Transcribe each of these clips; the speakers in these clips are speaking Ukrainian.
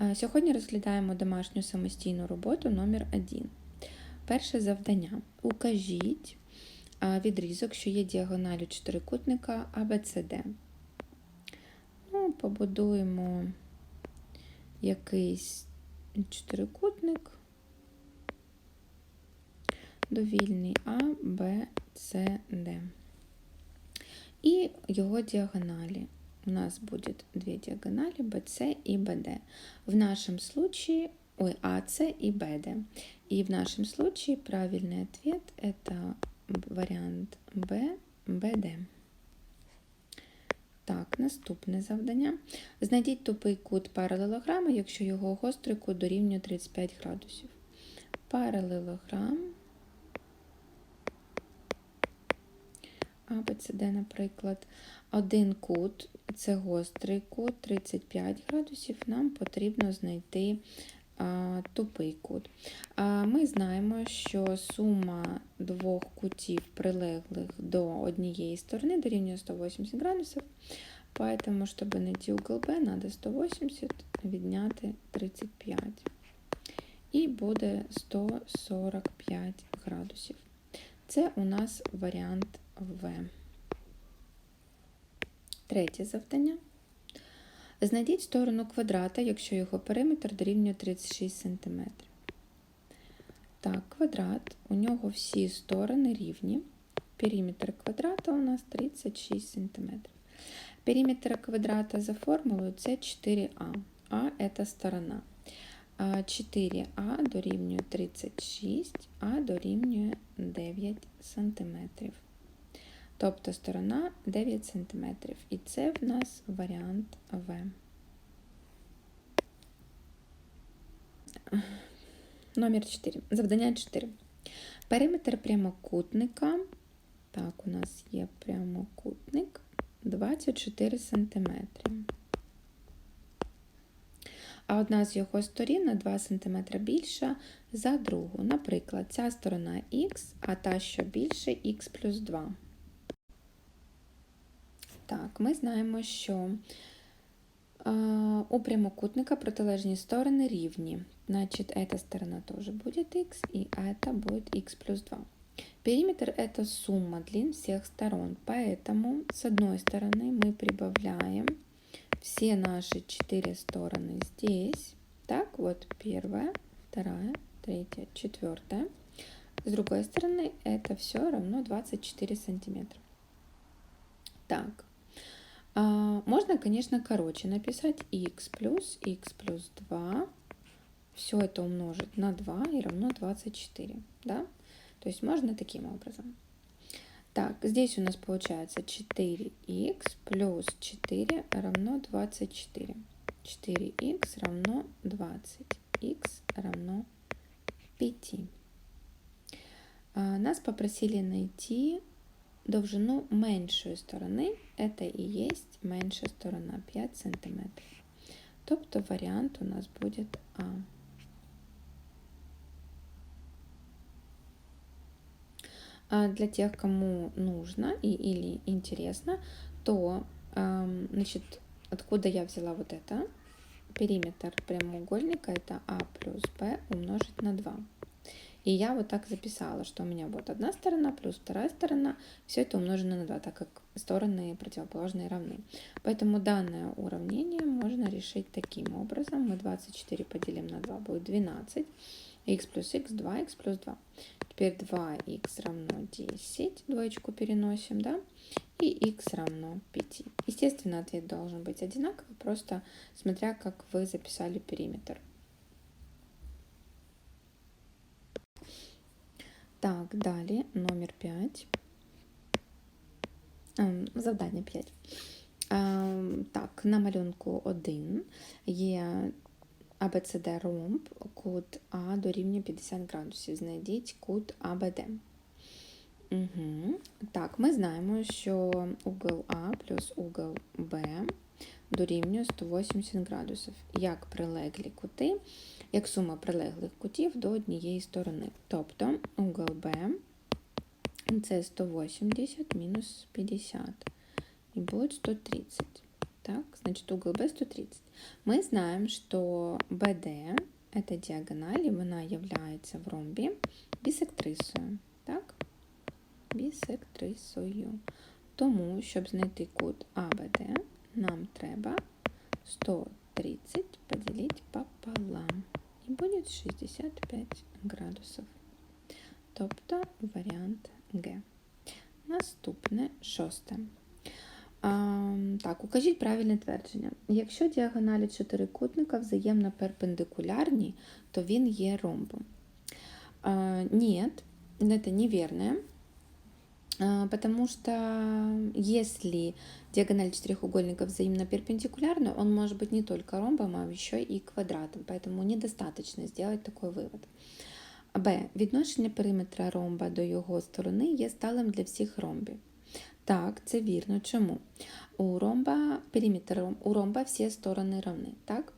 Е, Сьогодні розглядаємо домашню самостійну роботу номер 1 Перше завдання. Укажіть е, відрізок, що є діагоналю чотирикутника ABCD. Ну, побудуємо якийсь чотирикутник. Довільний А, Б, С, Д. І його діагоналі. У нас будет две диагонали BC и BD. В нашем случае, ой, AC и BD. И в нашем случае правильный ответ это варіант B, BD. Так, наступне завдання. Знайдіть тупий кут паралелограма, якщо його гострий кут дорівнює 35 градусів. Паралелограм. ABCD, наприклад, один кут, це гострий кут, 35 градусів, нам потрібно знайти тупий кут. Ми знаємо, що сума двох кутів, прилеглих до однієї сторони, дорівнює 180 градусів. Поэтому, щоб знайти угол B, треба 180 відняти 35. І буде 145 градусів. Це у нас варіант В. Третє завдання. Знайдіть сторону квадрата, якщо його периметр дорівнює 36 см. Так, квадрат, у нього всі сторони рівні. Периметр квадрата у нас 36 см. Периметр квадрата за формулою це 4а. А це сторона. 4а дорівнює 36, а дорівнює 9 см. Тобто сторона 9 см. І це в нас варіант В. Номер 4. Завдання 4. Периметр прямокутника. Так, у нас є прямокутник 24 см. А одна з його сторін на 2 см більша за другу. Наприклад, ця сторона х, а та, що більше, х плюс 2. Так, ми знаємо, що е, у прямокутника протилежні сторони рівні. Значит, эта сторона тоже будет x, и это будет x плюс 2. Периметр – это сумма длин всех сторон, поэтому с одной стороны мы прибавляем все наши четыре стороны здесь. Так, вот первая, вторая, третья, четвертая. С другой стороны это все равно 24 сантиметра. Так, а, можно, конечно, короче написать x плюс x плюс 2. Все это умножить на 2 и равно 24. Да? То есть можно таким образом. Так, здесь у нас получается 4х плюс 4 равно 24. 4х равно 20. х равно 5. А, нас попросили найти довжину меншої сторони, це і є менша сторона 5 см. Тобто варіант у нас буде А. А для тех, кому нужно и, или интересно, то э, значит, откуда я взяла вот это? Периметр прямоугольника это А плюс Б умножить на 2. И я вот так записала, что у меня вот одна сторона плюс вторая сторона, все это умножено на 2, так как стороны противоположные равны. Поэтому данное уравнение можно решить таким образом. Мы 24 поделим на 2 будет 12. х плюс х 2х плюс 2. Теперь 2х равно 10, двоечку переносим, да? И х равно 5. Естественно, ответ должен быть одинаковый, просто смотря как вы записали периметр. Так, далі номер 5. Завдання 5. Так, на малюнку 1 є ABCD ромб, кут А дорівнює 50 градусів. Знайдіть кут АБД. Угу. Так, ми знаємо, що угол А плюс угол Б дорівнює 180 градусів, як прилеглі кути, як сума прилеглих кутів до однієї сторони. Тобто угол Б це 180 мінус 50 і буде 130. Так, значит, угол B 130. Мы знаем, что BD – это диагональ, она является в ромбе бісектрисою. Так? Бісектрисою. Тому, щоб знайти кут АБД, нам треба 130 поділити пополам. І буде 65 градусів. Тобто варіант Г. Наступне шосте. А, так, укажіть правильне твердження. Якщо діагоналі чотирикутника взаємно перпендикулярні, то він є ромбом. А, ні, це неверное. А, Потому что если диагональ четырехугольника взаимно перпендикулярна, он может быть не только ромбом, а еще и квадратом. Поэтому недостаточно сделать такой вивод. Б. Відношення периметра ромба до його сторони є сталим для всіх ромбів. Так, це вірно. Чому? У ромба, периметр ром- у ромба всі сторони равны, так?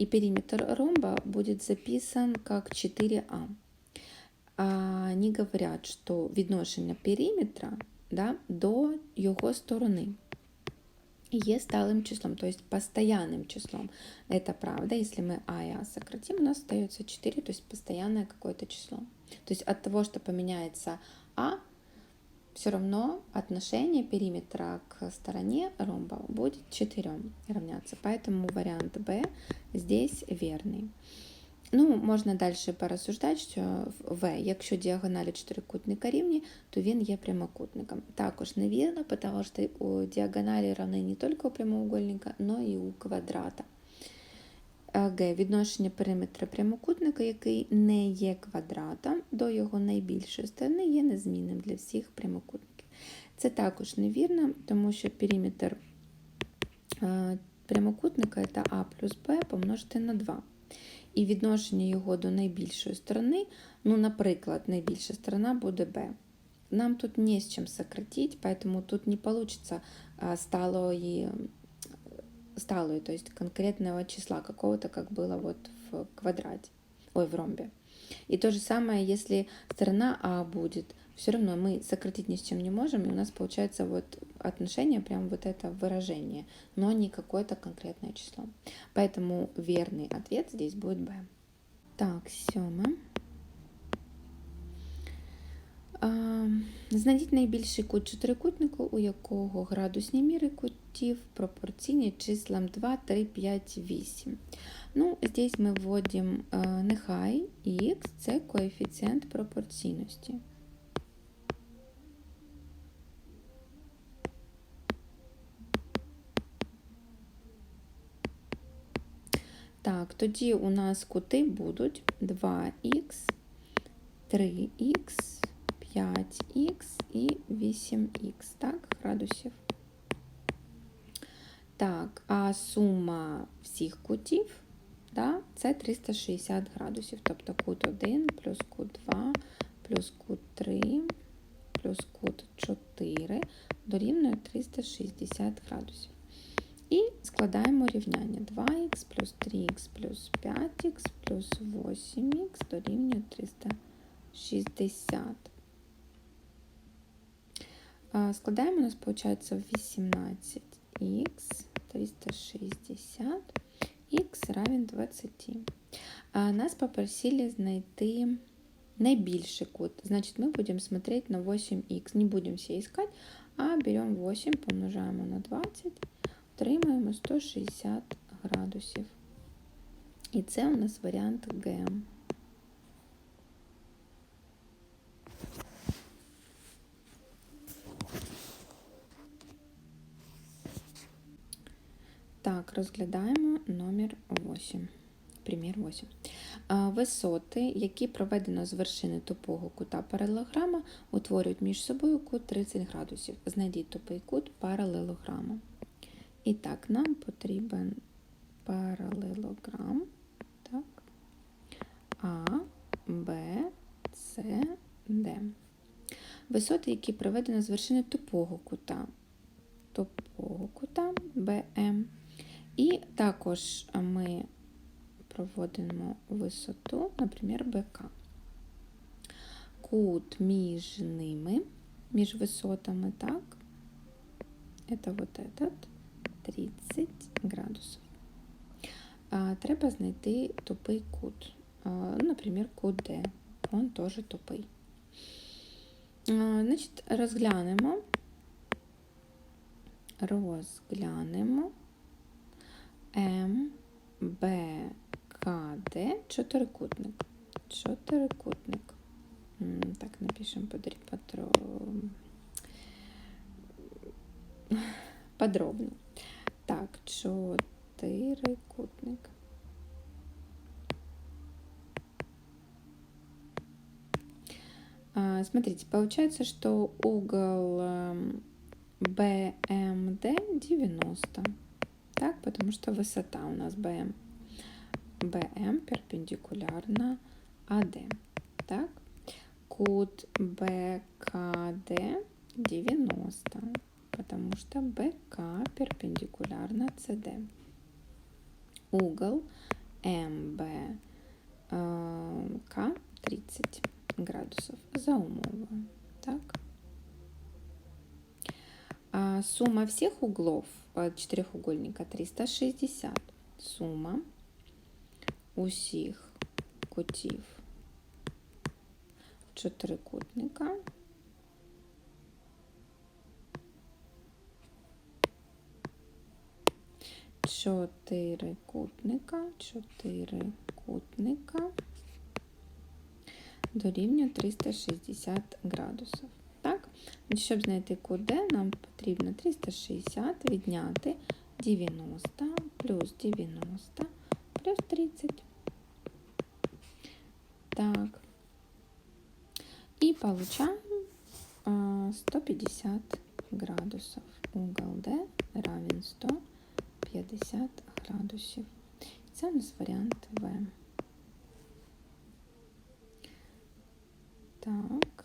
И периметр ромба будет записан как 4А. А, Они говорять, що відношення периметра да, до його сторони є сталым числом, то есть постоянным числом. Это правда, если мы А и А сократим, у нас остается 4, то есть постоянное какое-то число. То есть от того, что поменяется А, все равно отношение периметра к стороне ромба будет 4 равняться. Поэтому вариант Б здесь верный. Ну, можна далі порассуждати, що в якщо діагоналі чотирикутника рівні, то він є прямокутником. Також невірно, тому що у діагоналі равні не тільки у прямоугольника, но і у квадрата. Г. Відношення периметра прямокутника, який не є квадратом, до його найбільшої сторони є незмінним для всіх прямокутників. Це також невірно, тому що периметр е, прямокутника це А плюс Б помножити на 2. І відношення його до найбільшої сторони, ну, наприклад, найбільша сторона буде B. Нам тут не з чим сократить, поэтому тут не получится а, сталой, сталой, то есть конкретного числа какого-то, как было вот в квадрате, ой, в ромбе. И то же самое, если сторона А будет, все равно мы сократить ни с чем не можем, и у нас получается вот отношение, прям вот это выражение, но не какое-то конкретное число. Поэтому верный ответ здесь будет Б. Так, сьоме. А, Знайдіть найбільший кут чотирикутнику, у якого градусні міри кутів пропорційні числам 2, 3, 5, 8. Ну, здесь ми вводимо е, нехай х це коефіцієнт пропорційності. Так, тоді у нас кути будуть 2х, 3х, 5х і 8х, так, градусів. Так, а сума всіх кутів, да, це 360 градусів. Тобто кут 1 плюс кут 2 плюс кут 3 плюс кут 4 дорівнює 360 градусів. І складаємо рівняння 2х плюс 3х плюс 5х плюс 8х дорівнює 360. А, Складаємо, у нас виходить 18х 360, х равен 20. А нас попросили знайти найбільший кут. Значит, мы будем смотреть на 8х. Не будем все искать, а берем 8, помножаємо на 20, Отримаємо 160 градусів. І це у нас варіант Г. Так, розглядаємо номер 8. Примір 8. Висоти, які проведено з вершини тупого кута паралелограма, утворюють між собою кут 30 градусів. Знайдіть тупий кут паралелограма. І так, нам потрібен паралелограм. Так. А, Б, С, Д. Висоти, які проведено з вершини тупого кута. Тупого кута БМ. І також ми проводимо висоту, наприклад, БК. Кут між ними, між висотами, так, это вот этот, 30 градусів. Треба знайти тупий кут. А, Наприклад, кут D. Он теж тупий. Значить, розглянемо. Розглянемо М, Б, К, Д, чотирикутник. Чотирикутник. Так, напишемо подрі- подробно. Так, чотирикутник. А, Смотрите, получается, что угол эм, BMD 90. Так, потому что высота у нас BM. BM перпендикулярна AD. Так, кут BKD 90, потому что BK перпендикулярна CD. Угол MBK 30 градусов за умовою. Так. А сумма всех углов э, четырехугольника 360. Сумма усіх кутів чотирикутника чотирикутника, чотирикутника дорівнює 360 градусів. Так? Щоб знайти кут D, нам потрібно 360 відняти 90 плюс 90 плюс 30. Так. И получаем 150 градусов. Угол D равен 150 150 градусів. Це у нас варіант В. Так.